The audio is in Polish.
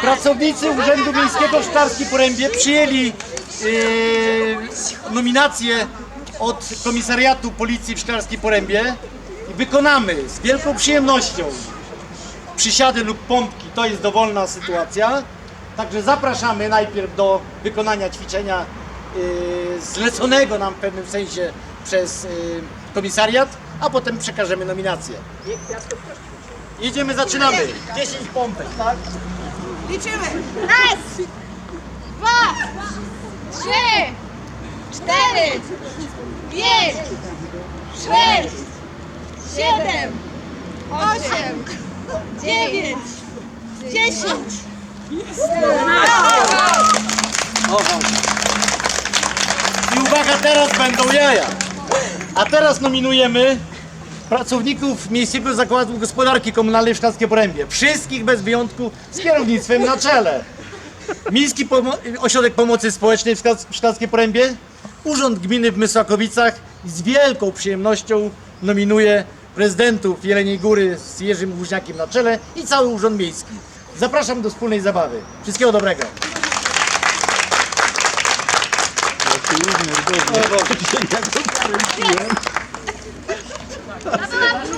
Pracownicy Urzędu Miejskiego w Szklarskiej Porębie przyjęli e, nominację od Komisariatu Policji w Szklarskiej Porębie i wykonamy z wielką przyjemnością przysiady lub pompki. To jest dowolna sytuacja. Także zapraszamy najpierw do wykonania ćwiczenia e, zleconego nam w pewnym sensie przez e, komisariat, a potem przekażemy nominację. Jedziemy, zaczynamy. 10 pompek, tak? Liczymy! Raz, dwa, trzy, cztery, pięć, sześć, siedem, osiem, dziewięć, dziesięć. I uwaga, teraz będą jaja. A teraz nominujemy pracowników Miejskiego Zakładu Gospodarki Komunalnej w Szklarskiej Porębie. Wszystkich bez wyjątku z kierownictwem na czele. Miejski Pomo- Ośrodek Pomocy Społecznej w Szklarskiej Porębie, Urząd Gminy w Mysłakowicach z wielką przyjemnością nominuje prezydentów Jeleniej Góry z Jerzym Wuźniakiem na czele i cały Urząd Miejski. Zapraszam do wspólnej zabawy. Wszystkiego dobrego.